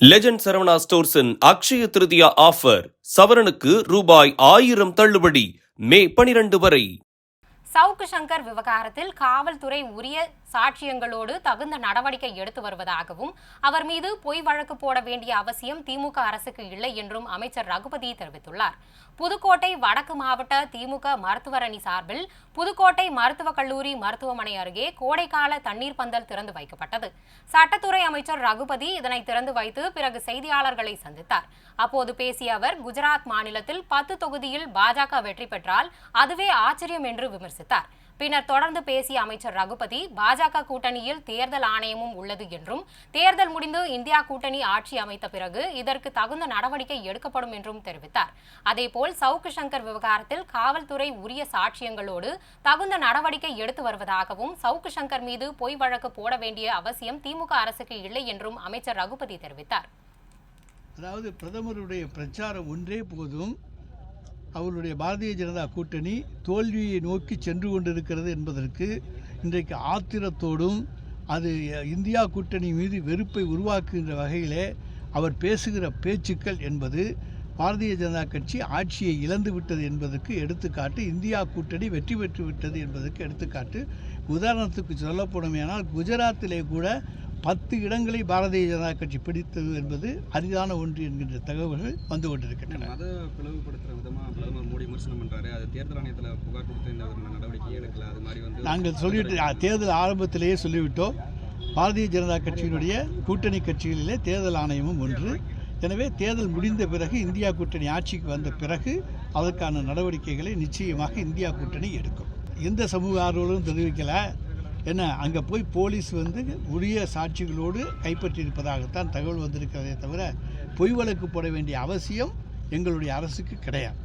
Legend Saravana ஸ்டோர்ஸின் Akshaya Tritiya offer சவரனுக்கு ரூபாய் ஆயிரம் தள்ளுபடி மே பனிரெண்டு வரை. சவுக்கு சங்கர் விவகாரத்தில் காவல்துறை உரிய சாட்சியங்களோடு தகுந்த நடவடிக்கை எடுத்து வருவதாகவும் அவர் மீது பொய் வழக்கு போட வேண்டிய அவசியம் திமுக அரசுக்கு இல்லை என்றும் அமைச்சர் ரகுபதி தெரிவித்துள்ளார். புதுக்கோட்டை வடக்கு மாவட்ட திமுக மருத்துவர் அணி சார்பில் புதுக்கோட்டை மருத்துவக் கல்லூரி மருத்துவமனை அருகே கோடைக்கால தண்ணீர் பந்தல் திறந்து வைக்கப்பட்டது. சட்டத்துறை அமைச்சர் ரகுபதி இதனை திறந்து வைத்து பிறகு செய்தியாளர்களை சந்தித்தார். அப்போது பேசிய அவர் குஜராத் மாநிலத்தில் பத்து தொகுதியில் பாஜக வெற்றி பெற்றால் அதுவே ஆச்சரியம் என்று விமர்சித்தார். பின்னர் தொடர்ந்து பேசிய அமைச்சர் ரகுபதி பாஜக கூட்டணியில் தேர்தல் ஆணையமும் உள்ளது என்றும் தேர்தல் முடிந்து இந்தியா கூட்டணி ஆட்சி அமைத்த பிறகு இதற்கு தகுந்த நடவடிக்கை எடுக்கப்படும் என்றும் தெரிவித்தார். அதேபோல் சவுக்கு சங்கர் விவகாரத்தில் காவல்துறை உரிய சாட்சியங்களோடு தகுந்த நடவடிக்கை எடுத்து வருவதாகவும் சவுக்கு சங்கர் மீது பொய் வழக்கு போட வேண்டிய அவசியம் திமுக அரசுக்கு இல்லை என்றும் அமைச்சர் ரகுபதி தெரிவித்தார். அதாவது பிரதமருடைய பிரச்சாரம் ஒன்றே போதும். அவருடைய பாரதிய ஜனதா கூட்டணி தோல்வியை நோக்கி சென்று கொண்டிருக்கிறது என்பதற்கு இன்றைக்கு ஆத்திரத்தோடும் அது இந்தியா கூட்டணி மீது வெறுப்பை உருவாக்குகின்ற வகையிலே அவர் பேசுகிற பேச்சுக்கள் என்பது பாரதிய ஜனதா கட்சி ஆட்சியை இழந்து விட்டது என்பதற்கு எடுத்துக்காட்டு இந்தியா கூட்டணி வெற்றி பெற்று விட்டது என்பதற்கு எடுத்துக்காட்டு. உதாரணத்துக்கு சொல்லப்படுமேனால் குஜராத்திலே கூட பத்து இடங்களை பாரதிய ஜனதா கட்சி பிடித்தது என்பது அரிதான ஒன்று என்கின்ற தகவல்கள் வந்து கொண்டிருக்கின்றன. மத பிளவுபடுத்துற விதமா பிரதமர் மோடி விமர்சனம் பண்றாரு. அது தேர்தல் ஆணையத்துல புகார் கொடுத்து இந்த நடவடிக்கை எடுக்கல. அது மாதிரி வந்து நாங்கள் சொல்லிவிட்டு தேர்தல் ஆரம்பத்திலேயே சொல்லிவிட்டோம். பாரதிய ஜனதா கட்சியினுடைய கூட்டணி கட்சிகளிலே தேர்தல் ஆணையமும் ஒன்று. எனவே தேர்தல் முடிந்த பிறகு இந்தியா கூட்டணி ஆட்சிக்கு வந்த பிறகு அதற்கான நடவடிக்கைகளை நிச்சயமாக இந்தியா கூட்டணி எடுக்கும். எந்த சமூக ஆர்வலரும் தெரிவிக்கலை. என்ன அங்கே போய் போலீஸ் வந்து உரிய சாட்சிகளோடு கைப்பற்றியிருப்பதாகத்தான் தகவல் வந்திருக்கிறதே தவிர பொய் வழக்கு போட வேண்டிய அவசியம் எங்களுடைய அரசுக்கு கிடையாது.